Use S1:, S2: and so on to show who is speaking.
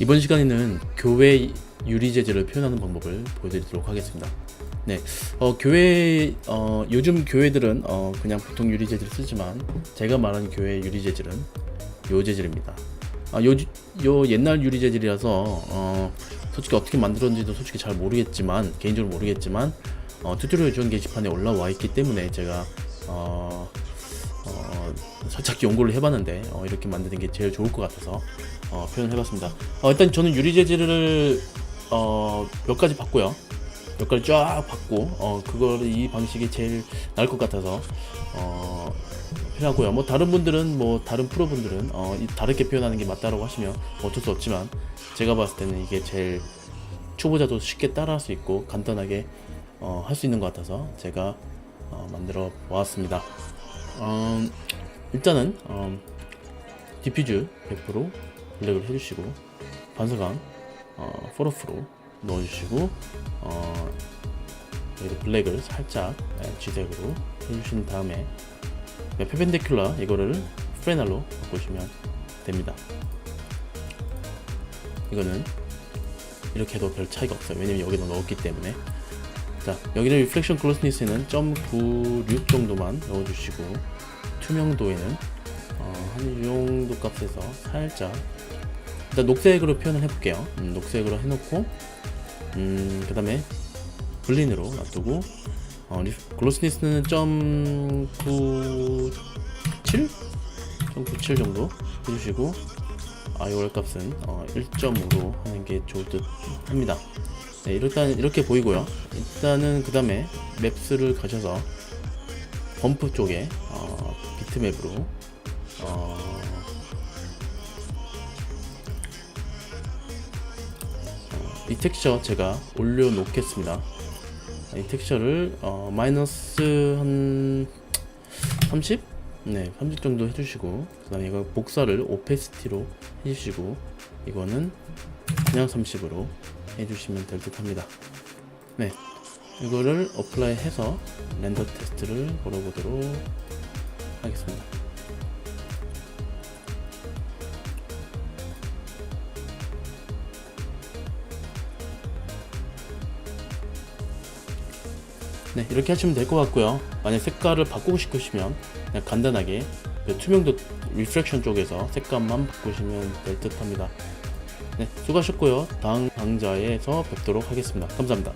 S1: 이번 시간에는 교회 유리 재질을 표현하는 방법을 보여드리도록 하겠습니다. 네, 어, 교회 어, 요즘 교회들은 어, 그냥 보통 유리 재질을 쓰지만 제가 말하는 교회 유리 재질은 요 재질입니다. 아, 요, 요 옛날 유리 재질이라서 어, 솔직히 어떻게 만들었는지도 솔직히 잘 모르겠지만 개인적으로 모르겠지만 어, 튜토리얼 지원 게시판에 올라와 있기 때문에 제가 어, 어, 살짝 연구를 해봤는데 어, 이렇게 만드는 게 제일 좋을 것 같아서 어, 표현해봤습니다. 어, 일단 저는 유리 재질을 어, 몇 가지 봤고요. 몇 가지 쫙 봤고 어, 그걸 이 방식이 제일 나을 것 같아서 어, 표현하고요. 뭐 다른 분들은 뭐 다른 프로 분들은 어, 이- 다르게 표현하는 게 맞다라고 하시면 어쩔 수 없지만 제가 봤을 때는 이게 제일 초보자도 쉽게 따라할 수 있고 간단하게 어, 할 수 있는 것 같아서 제가 어, 만들어 보았습니다. 음, 일단은 음, 디퓨즈 100% 블랙을 해주시고 반사광 어, 포로프로 넣어주시고 어, 여기도 블랙을 살짝 예, 지색으로 해주신 다음에 네, 페펜데큘라 이거를 프레날로 바꾸시면 됩니다. 이거는 이렇게 해도 별 차이가 없어요. 왜냐면 여기다 넣었기 때문에. 자, 여기는 리플렉션 클로스니스는 0.96 정도만 넣어주시고 투명도에는 어, 한이 정도 값에서 살짝 일단 녹색으로 표현을 해볼게요. 음, 녹색으로 해놓고 음, 그 다음에 블린으로 놔두고 어, 리- 글로스니스는 0.97? 0.97 정도 해주시고 아이올 값은 어, 1.5로 하는 게 좋을 듯 합니다. 네, 일단 이렇게 보이고요. 일단은 그 다음에 맵스를 가셔서 범프 쪽에 어, 비트맵으로 이 텍스처 제가 올려놓겠습니다. 이 텍스처를 어, 마이너스 한 30? 네, 30 정도 해주시고 그 다음에 이거 복사를 오페시티로 해주시고 이거는 그냥 30으로 해주시면 될 듯 합니다. 네, 이거를 어플라이 해서 렌더 테스트를 걸어보도록 하겠습니다. 네, 이렇게 하시면 될 것 같고요. 만약 색깔을 바꾸고 싶으시면 그냥 간단하게 그 투명도 리프렉션 쪽에서 색감만 바꾸시면 될 듯 합니다. 네, 수고하셨고요. 다음 강좌에서 뵙도록 하겠습니다. 감사합니다.